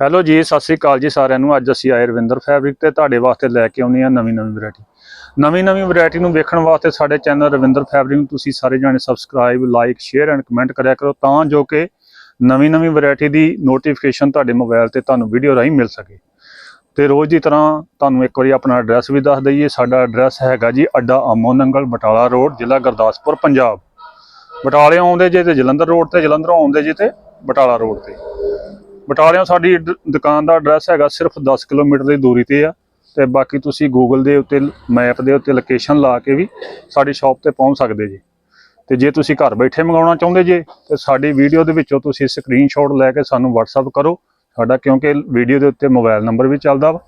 Hello ਜੀ, ਸਤਿ ਸ੍ਰੀ ਅਕਾਲ ਜੀ ਸਾਰਿਆਂ ਨੂੰ। ਅੱਜ ਅਸੀਂ ਆਏ ਰਵਿੰਦਰ ਫੈਬਰਿਕ ਤੇ ਤੁਹਾਡੇ ਵਾਸਤੇ ਲੈ ਕੇ ਆਉਣੀ ਆ ਨਵੀਂ ਨਵੀਂ ਵੈਰਾਈਟੀ ਨਵੀਂ ਨਵੀਂ ਵੈਰਾਈਟੀ ਨੂੰ ਵੇਖਣ ਵਾਸਤੇ ਸਾਡੇ ਚੈਨਲ ਰਵਿੰਦਰ ਫੈਬਰਿਕ ਨੂੰ ਤੁਸੀਂ ਸਾਰੇ ਜਾਣੇ subscribe like share and comment ਕਰਿਆ ਕਰੋ ਤਾਂ ਜੋ ਕਿ ਨਵੀਂ ਨਵੀਂ ਵੈਰਾਈਟੀ ਦੀ ਨੋਟੀਫਿਕੇਸ਼ਨ ਤੁਹਾਡੇ ਮੋਬਾਈਲ ਤੇ ਤੁਹਾਨੂੰ ਵੀਡੀਓ ਰਾਹੀਂ ਮਿਲ ਸਕੇ। ਤੇ ਰੋਜ਼ ਦੀ ਤਰ੍ਹਾਂ ਤੁਹਾਨੂੰ ਇੱਕ ਵਾਰੀ ਆਪਣਾ ਐਡਰੈਸ ਵੀ ਦੱਸ ਦਈਏ। ਸਾਡਾ ਐਡਰੈਸ ਹੈਗਾ ਜੀ ਅੱਡਾ ਅਮੋ ਨੰਗਲ, ਬਟਾਲਾ ਰੋਡ, ਜ਼ਿਲ੍ਹਾ ਗੁਰਦਾਸਪੁਰ, ਪੰਜਾਬ। ਬਟਾਲੇ ਆਉਂਦੇ ਜੇ ਤੇ ਜਲੰਧਰ ਰੋਡ ਤੇ, ਜਲੰਧਰੋਂ ਆਉਂਦੇ ਜੇ ਤੇ ਬਟਾਲਾ ਰੋਡ ਤੇ। ਬਟਾਲਿਓਂ ਸਾਡੀ ਡ- ਦੁਕਾਨ ਦਾ ਐਡਰੈਸ ਹੈਗਾ ਸਿਰਫ 10 ਕਿਲੋਮੀਟਰ ਦੀ ਦੂਰੀ ਤੇ ਆ, ਤੇ ਬਾਕੀ ਤੁਸੀਂ ਗੂਗਲ ਦੇ ਉੱਤੇ ਮੈਪ ਦੇ ਉੱਤੇ ਲੋਕੇਸ਼ਨ ਲਾ ਕੇ ਵੀ ਸਾਡੀ ਸ਼ਾਪ ਤੇ ਪਹੁੰਚ ਸਕਦੇ ਜੀ। ਤੇ ਜੇ ਤੁਸੀਂ ਘਰ ਬੈਠੇ ਮੰਗਾਉਣਾ ਚਾਹੁੰਦੇ ਜੇ, ਤੇ ਸਾਡੀ ਵੀਡੀਓ ਦੇ ਵਿੱਚੋਂ ਤੁਸੀਂ ਸਕਰੀਨਸ਼ਾਟ ਲੈ ਕੇ ਸਾਨੂੰ WhatsApp ਕਰੋ। ਸਾਡਾ ਕਿਉਂਕਿ ਵੀਡੀਓ ਦੇ ਉੱਤੇ ਮੋਬਾਈਲ ਨੰਬਰ ਵੀ ਚੱਲਦਾ ਵਾ,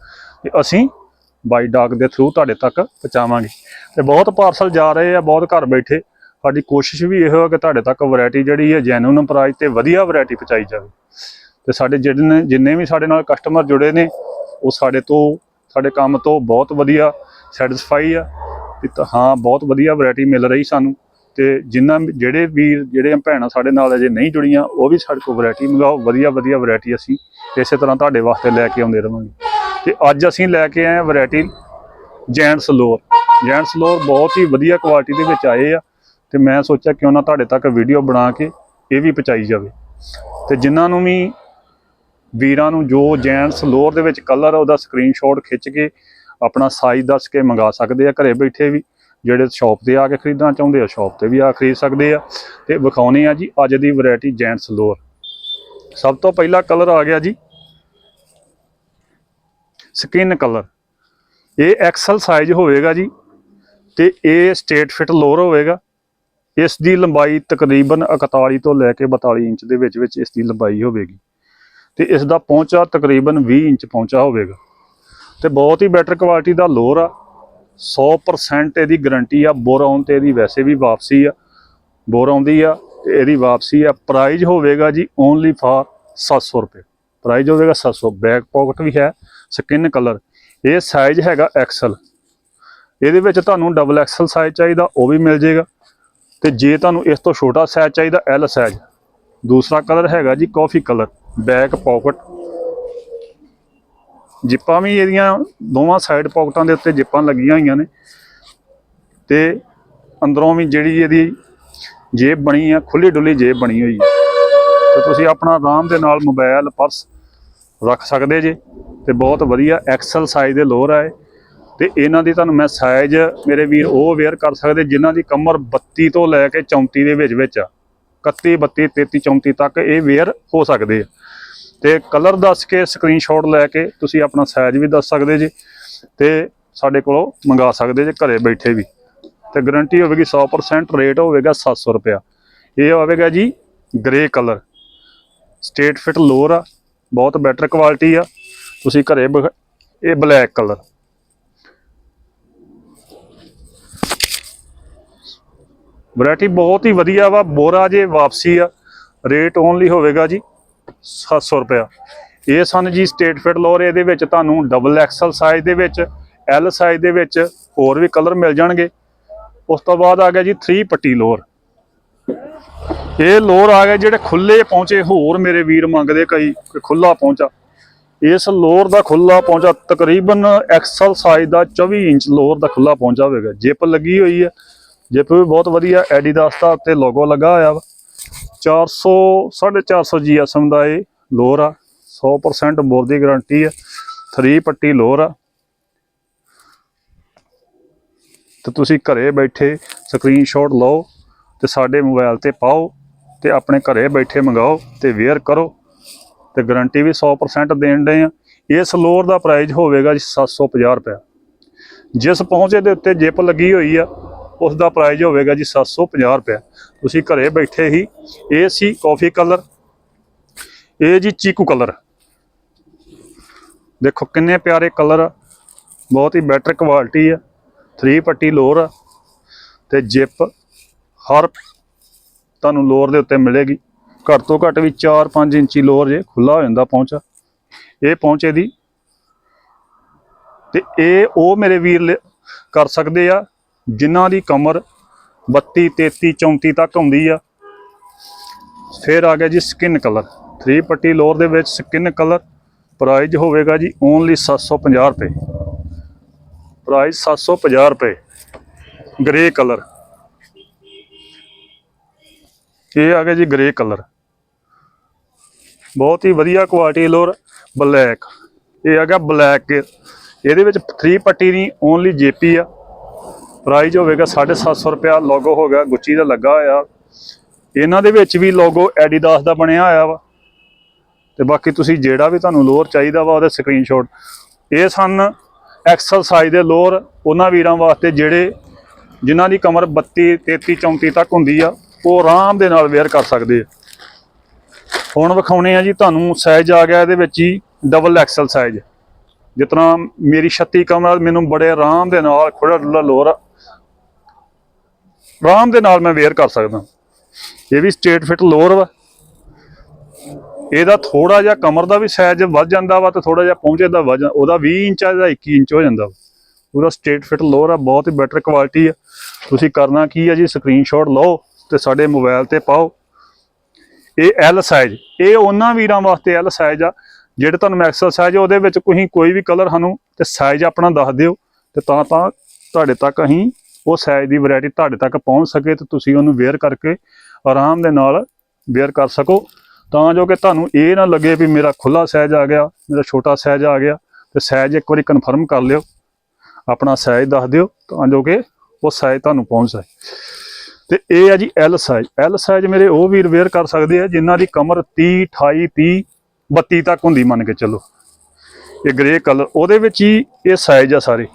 ਤੇ ਅਸੀਂ ਬਾਈ ਡਾਕ ਦੇ ਥਰੂ ਤੁਹਾਡੇ ਤੱਕ ਪਹੁੰਚਾਵਾਂਗੇ। ਤੇ ਬਹੁਤ ਪਾਰਸਲ ਜਾ ਰਹੇ ਆ, ਬਹੁਤ ਘਰ ਬੈਠੇ। ਸਾਡੀ ਕੋਸ਼ਿਸ਼ ਵੀ ਇਹੋ ਹੈ ਕਿ ਤੁਹਾਡੇ ਤੱਕ ਵੈਰਾਈਟੀ ਜਿਹੜੀ ਹੈ ਜੈਨੂਨ ਪ੍ਰਾਈਸ ਤੇ ਵਧੀਆ ਵੈਰਾਈਟੀ ਪਹੁੰਚਾਈ ਜਾਵੇ। ਤੇ ਸਾਡੇ ਜਿਹੜੇ ਨੇ ਜਿੰਨੇ ਵੀ ਸਾਡੇ ਨਾਲ ਕਸਟਮਰ ਜੁੜੇ ਨੇ, ਉਹ ਸਾਡੇ ਤੋਂ ਸਾਡੇ ਕੰਮ ਤੋਂ ਬਹੁਤ ਵਧੀਆ ਸੈਟੀਸਫਾਈ ਆ। ਵੀ ਹਾਂ, ਬਹੁਤ ਵਧੀਆ ਵੈਰਾਈਟੀ ਮਿਲ ਰਹੀ ਸਾਨੂੰ। ਤੇ ਜਿਨ੍ਹਾਂ ਜਿਹੜੇ ਵੀਰ, ਜਿਹੜੇ ਭੈਣਾਂ ਸਾਡੇ ਨਾਲ ਅਜੇ ਨਹੀਂ ਜੁੜੀਆਂ, ਉਹ ਵੀ ਸਾਡੇ ਕੋਲ ਵੈਰਾਈਟੀ ਮੰਗਾਓ। ਵਧੀਆ ਵਧੀਆ ਵੈਰਾਈਟੀ ਅਸੀਂ ਇਸੇ ਤਰ੍ਹਾਂ ਤੁਹਾਡੇ ਵਾਸਤੇ ਲੈ ਕੇ ਆਉਂਦੇ ਰਵਾਂਗੇ। ਤੇ ਅੱਜ ਅਸੀਂ ਲੈ ਕੇ ਆਏ ਹਾਂ ਵੈਰਾਈਟੀ ਜੈਂਟਸ ਲੋਰ। ਜੈਂਟਸ ਲੋਰ ਬਹੁਤ ਹੀ ਵਧੀਆ ਕੁਆਲਿਟੀ ਦੇ ਵਿੱਚ ਆਏ ਆ। ਤੇ ਮੈਂ ਸੋਚਿਆ ਕਿਉਂ ਨਾ ਤੁਹਾਡੇ ਤੱਕ ਵੀਡੀਓ ਬਣਾ ਕੇ ਇਹ ਵੀ ਪਹੁੰਚਾਈ ਜਾਵੇ। ਤੇ ਜਿਨ੍ਹਾਂ ਨੂੰ ਵੀ ਵੀਰਾਂ ਨੂੰ ਜੋ ਜੈਂਟਸ ਲੋਅਰ ਦੇ ਵਿੱਚ ਕਲਰ ਉਹਦਾ ਸਕਰੀਨਸ਼ਾਟ ਖਿੱਚ ਕੇ ਆਪਣਾ ਸਾਈਜ਼ ਦੱਸ ਕੇ ਮੰਗਾ ਸਕਦੇ ਆ, ਘਰੇ ਬੈਠੇ ਵੀ ਜਿਹੜੇ ਸ਼ਾਪ ਤੇ ਆ ਕੇ ਖਰੀਦਣਾ ਚਾਹੁੰਦੇ ਆ ਸ਼ਾਪ ਤੇ ਵੀ ਆ ਖਰੀਦ ਸਕਦੇ ਆ। ਤੇ ਵਿਖਾਉਣੇ ਆ ਜੀ ਅੱਜ ਦੀ ਵੈਰਾਈਟੀ ਜੈਂਟਸ ਲੋਅਰ। ਸਭ ਤੋਂ ਪਹਿਲਾ ਕਲਰ ਆ ਗਿਆ ਜੀ ਸਕਿਨ ਕਲਰ ਇਹ ਐਕਸਲ ਸਾਈਜ਼ ਹੋਵੇਗਾ ਜੀ ਤੇ ਇਹ ਸਟੇਟ ਫਿਟ ਲੋਅਰ ਹੋਵੇਗਾ। ਇਸ ਦੀ ਲੰਬਾਈ ਤਕਰੀਬਨ 41 ਤੋਂ ਲੈ ਕੇ 42 ਇੰਚ ਦੇ ਵਿੱਚ ਵਿੱਚ ਇਸ ਦੀ ਲੰਬਾਈ ਹੋਵੇਗੀ। ਤੇ ਇਸ ਦਾ ਪਹੁੰਚਾ ਤਕਰੀਬਨ 20 ਇੰਚ ਪਹੁੰਚਾ ਹੋਵੇਗਾ। ਤੇ ਬਹੁਤ ਹੀ ਬੈਟਰ ਕੁਆਲਿਟੀ ਦਾ ਲੋਅਰ ਆ। 100% ਇਹਦੀ ਗਾਰੰਟੀ ਆ। ਬੋਰ ਆਉਣ ਤੇ ਇਹਦੀ ਵੈਸੇ ਵੀ ਵਾਪਸੀ ਆ। ਬੋਰ ਆਉਂਦੀ ਆ ਤੇ ਇਹਦੀ ਵਾਪਸੀ ਆ। ਪ੍ਰਾਈਜ਼ ਹੋਵੇਗਾ ਜੀ ਓਨਲੀ ਫਾਰ 700 ਰੁਪਏ। ਪ੍ਰਾਈਜ਼ ਹੋਵੇਗਾ 700 ਬੈਕ ਪਾਕਟ ਵੀ ਹੈ ਸਕਿਨ ਕਲਰ ਇਹ ਸਾਈਜ਼ ਹੈਗਾ ਐਕਸਲ ਇਹਦੇ ਵਿੱਚ ਤੁਹਾਨੂੰ ਡਬਲ ਐਕਸਲ ਸਾਈਜ਼ ਚਾਹੀਦਾ, ਉਹ ਵੀ ਮਿਲ ਜੇਗਾ ਤੇ ਜੇ ਤੁਹਾਨੂੰ ਇਸ ਤੋਂ ਛੋਟਾ ਸਾਈਜ਼ ਚਾਹੀਦਾ ਐਲ ਸਾਈਜ਼ ਦੂਸਰਾ ਕਲਰ ਹੈਗਾ ਜੀ ਕਾਫੀ ਕਲਰ ਬੈਕ ਪਾਕਟ। ਜਿੱਪਾਂ ਵੀ ਇਹਦੀਆਂ ਦੋਵਾਂ ਸਾਈਡ ਪਾਕਟਾਂ ਦੇ ਉੱਤੇ ਜਿੱਪਾਂ ਲੱਗੀਆਂ ਹੋਈਆਂ ਨੇ। ਤੇ ਅੰਦਰੋਂ ਵੀ ਜਿਹੜੀ ਇਹਦੀ ਜੇਬ ਬਣੀ ਆ ਖੁੱਲੀ ਡੁੱਲੀ ਜੇਬ ਬਣੀ ਹੋਈ ਹੈ ਤੇ ਤੁਸੀਂ ਆਪਣਾ ਆਰਾਮ ਦੇ ਨਾਲ ਮੋਬਾਈਲ ਪਰਸ ਰੱਖ ਸਕਦੇ ਜੇ ਤੇ ਬਹੁਤ ਵਧੀਆ ਐਕਸਲ ਸਾਈਜ਼ ਦੇ ਲੋਅਰ ਆਏ ਇਹ। ਤੇ ਇਹਨਾਂ ਦੀ ਤੁਹਾਨੂੰ ਮੈਂ ਸਾਈਜ਼ ਮੇਰੇ ਵੀਰ ਉਹ ਵੇਅਰ ਕਰ ਸਕਦੇ ਜਿਨ੍ਹਾਂ ਦੀ ਕਮਰ 32 ਤੋਂ ਲੈ ਕੇ 34 ਦੇ ਵਿੱਚ ਵਿੱਚ ਆ। 31 32 33 34 ਤੱਕ ਇਹ ਵੇਅਰ ਹੋ ਸਕਦੇ ਆ। ਤੇ ਕਲਰ ਦੱਸ ਕੇ ਸਕਰੀਨਸ਼ਾਟ ਲੈ ਕੇ ਤੁਸੀਂ ਆਪਣਾ ਸਾਈਜ਼ ਵੀ ਦੱਸ ਸਕਦੇ ਜੀ ਤੇ ਸਾਡੇ ਕੋਲੋਂ ਮੰਗਾ ਸਕਦੇ ਜੇ ਘਰੇ ਬੈਠੇ ਵੀ। ਤੇ ਗਾਰੰਟੀ ਹੋਵੇਗੀ 100% ਰੇਟ ਹੋਵੇਗਾ 700 ਰੁਪਿਆ ਇਹ ਹੋਵੇਗਾ ਜੀ grey colour straight fit lower ਆ, ਬਹੁਤ ਬੈਟਰ ਕੁਆਲਿਟੀ ਆ। ਤੁਸੀਂ ਘਰੇ ਬਖ- ਇਹ ਬਲੈਕ ਕਲਰ ਵੈਰਾਈਟੀ ਬਹੁਤ ਹੀ ਵਧੀਆ ਵਾ, ਬੋਰਾ ਜੇ ਵਾਪਸੀ ਆ, ਰੇਟ ਓਨਲੀ ਹੋਵੇਗਾ ਜੀ 700 ਰੁਪਇਆ। ਇਹ ਸਨ ਜੀ ਸਟੇਟ ਫਿਟ ਲੋਅਰ ਇਹਦੇ ਵਿੱਚ ਤੁਹਾਨੂੰ ਡਬਲ ਐਕਸਲ ਸਾਈਜ਼ ਦੇ ਵਿੱਚ ਐਲ ਸਾਈਜ਼ ਦੇ ਵਿੱਚ ਹੋਰ ਵੀ ਕਲਰ ਮਿਲ ਜਾਣਗੇ। ਉਸ ਤੋਂ ਬਾਅਦ ਆ ਗਿਆ ਜੀ 3 ਪੱਟੀ ਲੋਅਰ ਇਹ ਲੋਅਰ ਆ ਗਏ ਜਿਹੜੇ ਖੁੱਲੇ ਪਹੁੰਚੇ, ਹੋਰ ਮੇਰੇ ਵੀਰ ਮੰਗਦੇ ਕਈ ਕਿ ਖੁੱਲਾ ਪਹੁੰਚਾ। ਇਸ ਲੋਅਰ ਦਾ ਖੁੱਲਾ ਪਹੁੰਚਾ, ਤਕਰੀਬਨ ਐਕਸਲ ਸਾਈਜ਼ ਦਾ 24 ਇੰਚ ਲੋਅਰ ਦਾ ਖੁੱਲਾ ਪਹੁੰਚਾ ਹੋਵੇਗਾ। ਜਿਪ ਲੱਗੀ ਹੋਈ ਹੈ ਜਿਪ ਵੀ ਬਹੁਤ ਵਧੀਆ ਐਡੀਦਾਸ ਦਾ ਉੱਤੇ ਲੋਗੋ ਲੱਗਾ ਹੋਇਆ ਵਾ 400 450 ਜੀਐਸਐਮ ਦਾ ਇਹ ਲੋਅਰ ਆ 100% ਬੋਰ ਦੀ ਗਾਰੰਟੀ ਆ 3 ਪੱਟੀ ਲੋਅਰ ਆ। ਤੇ ਤੁਸੀਂ ਘਰੇ ਬੈਠੇ ਸਕਰੀਨਸ਼ਾਟ ਲਓ ਤੇ ਸਾਡੇ ਮੋਬਾਈਲ ਤੇ ਪਾਓ ਤੇ ਆਪਣੇ ਘਰੇ ਬੈਠੇ ਮੰਗਾਓ ਤੇ ਵੇਅਰ ਕਰੋ ਤੇ ਗਾਰੰਟੀ ਵੀ 100% ਦੇਣ ਦੇ ਆ। ਇਸ ਲੋਅਰ ਦਾ ਪ੍ਰਾਈਸ ਹੋਵੇਗਾ ਜੀ 750 ਰੁਪਏ ਜਿਸ ਪਹੁੰਚੇ ਦੇ ਉੱਤੇ ਜਿਪ ਲੱਗੀ ਹੋਈ ਆ ਉਸ ਦਾ ਪ੍ਰਾਈਜ਼ ਹੋਵੇਗਾ ਜੀ 750 ਰੁਪਏ। ਤੁਸੀਂ ਘਰੇ ਬੈਠੇ ਹੀ ਇਹ ਸੀ ਕਾਫੀ ਕਲਰ ਇਹ ਜੀ ਚੀਕੂ ਕਲਰ ਦੇਖੋ ਕਿੰਨੇ ਪਿਆਰੇ ਕਲਰ ਆ ਬਹੁਤ ਹੀ ਬੈਟਰ ਕੁਆਲਿਟੀ ਆ। 3 ਪੱਟੀ ਲੋਅਰ ਆ ਤੇ ਜਿਪ ਹਰ ਤੁਹਾਨੂੰ ਲੋਅਰ ਦੇ ਉੱਤੇ ਮਿਲੇਗੀ। ਘੱਟ ਤੋਂ ਘੱਟ ਵੀ 4-5 ਇੰਚੀ ਲੋਅਰ ਜੇ ਖੁੱਲਾ ਹੋ ਜਾਂਦਾ ਪਹੁੰਚਾ। ਇਹ ਪਹੁੰਚੇ ਦੀ ਤੇ ਇਹ ਉਹ ਮੇਰੇ ਵੀਰ ਲ- ਕਰ ਸਕਦੇ ਆ। ਜਿਨ੍ਹਾਂ ਦੀ ਕਮਰ 32 33 34 ਤੱਕ ਆਉਂਦੀ ਆ। ਫਿਰ ਆ ਗਿਆ ਜੀ ਸਕਿਨ ਕਲਰ 3 ਪੱਟੀ ਲੋਅਰ ਦੇ ਵਿੱਚ ਸਕਿਨ ਕਲਰ ਪ੍ਰਾਈਜ਼ ਹੋਵੇਗਾ ਜੀ ਓਨਲੀ 750 ਰੁਪਏ। ਪ੍ਰਾਈਸ 750 ਰੁਪਏ। ਗ੍ਰੇ ਕਲਰ ਇਹ ਆ ਗਿਆ ਜੀ ਗ੍ਰੇ ਕਲਰ ਬਹੁਤ ਹੀ ਵਧੀਆ ਕੁਆਲਿਟੀ ਲੋਰ ਬਲੈਕ ਇਹ ਆ ਗਿਆ ਬਲੈਕ ਇਹਦੇ ਵਿੱਚ 3 ਪੱਟੀ ਨਹੀਂ ਓਨਲੀ ਜੇਪੀ ਆ। ਪ੍ਰਾਈਜ਼ ਹੋਵੇਗਾ 750 ਰੁਪਿਆ ਲੋਗੋ ਹੋਗਾ ਗੁੱਚੀ ਦਾ ਲੱਗਾ ਹੋਇਆ। ਇਹਨਾਂ ਦੇ ਵਿੱਚ ਵੀ ਲੋਗੋ ਐਡੀਦਾਸ ਦਾ ਬਣਿਆ ਹੋਇਆ ਵਾ। ਤੇ ਬਾਕੀ ਤੁਸੀਂ ਜਿਹੜਾ ਵੀ ਤੁਹਾਨੂੰ ਲੋਅਰ ਚਾਹੀਦਾ ਵਾ, ਉਹਦਾ ਸਕਰੀਨਸ਼ਾਟ ਇਹ ਸਨ ਐਕਸਲ ਸਾਈਜ਼ ਦੇ ਲੋਅਰ। ਉਹਨਾਂ ਵੀਰਾਂ ਵਾਸਤੇ ਜਿਹੜੇ ਜਿਨ੍ਹਾਂ ਦੀ ਕਮਰ 32 33 34 ਤੱਕ ਹੁੰਦੀ ਆ, ਉਹ ਆਰਾਮ ਦੇ ਨਾਲ ਵੇਅਰ ਕਰ ਸਕਦੇ ਆ। ਹੁਣ ਵਿਖਾਉਣੇ ਆ ਜੀ ਤੁਹਾਨੂੰ ਸਾਈਜ਼ ਆ ਗਿਆ ਇਹਦੇ ਵਿੱਚ ਹੀ ਡਬਲ ਐਕਸਲ ਸਾਈਜ਼ ਜਿਤਨਾ ਮੇਰੀ 36 ਕਮਰ ਮੈਨੂੰ ਬੜੇ ਆਰਾਮ ਦੇ ਨਾਲ ਖੁੱਲਾ ਡੁੱਲਾ ਲੋਅਰ ਆ। ਆਰਾਮ ਦੇ ਨਾਲ ਮੈਂ ਵੇਅਰ ਕਰ ਸਕਦਾ। ਇਹ ਵੀ ਸਟੇਟ ਫਿਟ ਲੋਅਰ ਵਾ। ਇਹਦਾ ਥੋੜਾ ਜਿਹਾ ਕਮਰ ਦਾ ਵੀ ਸਾਈਜ਼ ਵੱਧ ਜਾਂਦਾ ਵਾ ਤੇ ਥੋੜਾ ਜਿਹਾ ਪਹੁੰਚੇ ਦਾ ਵਜਨ ਉਹਦਾ 20 ਇੰਚ ਦਾ 21 ਇੰਚ ਹੋ ਜਾਂਦਾ ਵਾ। ਪੂਰਾ ਸਟੇਟ ਫਿਟ ਲੋਅਰ ਆ, ਬਹੁਤ ਹੀ ਬੈਟਰ ਕੁਆਲਿਟੀ ਆ। ਤੁਸੀਂ ਕਰਨਾ ਕੀ ਆ ਜੀ ਸਕਰੀਨਸ਼ਾਟ ਲਓ ਤੇ ਸਾਡੇ ਮੋਬਾਈਲ ਤੇ ਪਾਓ। ਇਹ ਐਲ ਸਾਈਜ਼ ਇਹ ਉਹਨਾਂ ਵੀਰਾਂ ਵਾਸਤੇ ਐਲ ਸਾਈਜ਼ ਆ, ਜਿਹੜੇ ਤੁਹਾਨੂੰ ਮੈਕਸਲ ਸਾਈਜ਼ ਉਹਦੇ ਵਿੱਚ ਕੋਈ ਕੋਈ ਵੀ ਕਲਰ ਸਾਨੂੰ ਤੇ ਸਾਈਜ਼ ਆਪਣਾ ਦੱਸ ਦਿਓ ਤੇ ਤਾਂ ਤਾਂ ਤੁਹਾਡੇ ਤੱਕ ਅਸੀਂ ਉਹ ਸਾਈਜ਼ ਦੀ ਵੈਰਾਈਟੀ ਤੁਹਾਡੇ ਤੱਕ ਪਹੁੰਚ ਸਕੇ ਤੇ ਤੁਸੀਂ ਉਹਨੂੰ ਵੇਅਰ ਕਰਕੇ ਆਰਾਮ ਦੇ ਨਾਲ ਵੇਅਰ ਕਰ ਸਕੋ। ਤਾਂ ਜੋ ਕਿ ਤੁਹਾਨੂੰ ਇਹ ਨਾ ਲੱਗੇ ਵੀ ਮੇਰਾ ਖੁੱਲਾ ਸਾਈਜ਼ ਆ ਗਿਆ, ਮੇਰਾ ਛੋਟਾ ਸਾਈਜ਼ ਆ ਗਿਆ, ਤੇ ਸਾਈਜ਼ ਇੱਕ ਵਾਰੀ ਕਨਫਰਮ ਕਰ ਲਿਓ। ਆਪਣਾ ਸਾਈਜ਼ ਦੱਸ ਦਿਓ ਤਾਂ ਜੋ ਕਿ ਉਹ ਸਾਈਜ਼ ਤੁਹਾਨੂੰ ਪਹੁੰਚ ਸਕੇ। ਤੇ ਇਹ ਆ ਜੀ ਐਲ ਸਾਈਜ਼ ਐਲ ਸਾਈਜ਼ ਮੇਰੇ ਉਹ ਵੀਰ ਵੇਅਰ ਕਰ ਸਕਦੇ ਆ, ਜਿਨ੍ਹਾਂ ਦੀ ਕਮਰ 30 28 30 32 ਤੱਕ ਹੁੰਦੀ ਮੰਨ ਕੇ ਚੱਲੋ। ਇਹ ਗ੍ਰੇ ਕਲਰ ਉਹਦੇ ਵਿੱਚ ਹੀ ਇਹ ਸਾਈਜ਼ ਆ ਸਾਰੇ।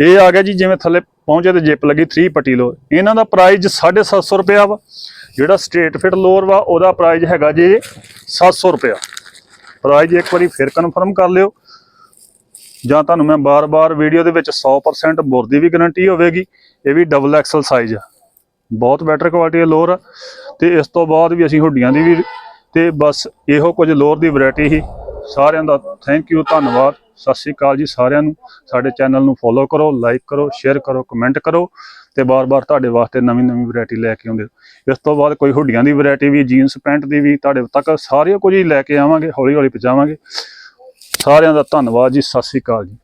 ਇਹ ਆ ਗਿਆ ਜੀ, ਜਿਵੇਂ ਥੱਲੇ ਪਹੁੰਚੇ ਤੇ ਜਿਪ ਲੱਗੀ 3 ਪੱਟੀ ਲੋ ਇਹਨਾਂ ਦਾ ਪ੍ਰਾਈਸ 750 ਰੁਪਿਆ ਵਾ। ਜਿਹੜਾ ਸਟੇਟ ਫਿਟ ਲੋਅਰ ਵਾ, ਉਹਦਾ ਪ੍ਰਾਈਸ ਹੈਗਾ ਜੀ 700 ਰੁਪਿਆ ਪ੍ਰਾਈਸ ਇੱਕ ਵਾਰੀ ਫਿਰ ਕਨਫਰਮ ਕਰ ਲਿਓ। ਜਾਂ ਤੁਹਾਨੂੰ ਮੈਂ ਬਾਰ-ਬਾਰ ਵੀਡੀਓ ਦੇ ਵਿੱਚ 100% ਬੁਰ ਦੀ ਵੀ ਗਾਰੰਟੀ ਹੋਵੇਗੀ। ਇਹ ਵੀ ਡਬਲ ਐਕਸਲ ਸਾਈਜ਼ ਆ। ਬਹੁਤ ਬੈਟਰ ਕੁਆਲਿਟੀ ਦਾ ਲੋਅਰ ਆ। ਤੇ ਇਸ ਤੋਂ ਬਾਅਦ ਵੀ ਅਸੀਂ ਹੁੱਡੀਆਂ ਦੀ ਵੀ ਤੇ ਬਸ ਇਹੋ ਕੁਝ ਲੋਅਰ ਦੀ ਵੈਰਾਈਟੀ ਹੀ। ਸਾਰਿਆਂ ਦਾ ਥੈਂਕ ਯੂ ਧੰਨਵਾਦ। ਸਤਿ ਸ਼੍ਰੀ ਅਕਾਲ ਜੀ ਸਾਰਿਆਂ ਨੂੰ। ਸਾਡੇ ਚੈਨਲ ਨੂੰ ਫੋਲੋ ਕਰੋ ਲਾਈਕ ਕਰੋ ਸ਼ੇਅਰ ਕਰੋ ਕਮੈਂਟ ਕਰੋ ਤੇ ਬਾਰ-ਬਾਰ ਤੁਹਾਡੇ ਵਾਸਤੇ ਨਵੀਂ-ਨਵੀਂ ਵੈਰਾਈਟੀ ਲੈ ਕੇ ਆਉਂਦੇ ਇਸ ਤੋਂ ਬਾਅਦ ਕੋਈ ਹੁੱਡੀਆਂ ਦੀ ਵੈਰਾਈਟੀ ਵੀ ਜੀਨਸ ਪੈਂਟ ਦੀ ਵੀ ਤੁਹਾਡੇ ਤੱਕ ਸਾਰੀਆਂ ਕੁਝ ਹੀ ਲੈ ਕੇ ਆਵਾਂਗੇ, ਹੌਲੀ-ਹੌਲੀ ਪਹੁੰਚਾਵਾਂਗੇ। ਸਾਰਿਆਂ ਦਾ ਧੰਨਵਾਦ ਜੀ, ਸਤਿ ਸ਼੍ਰੀ ਅਕਾਲ ਜੀ।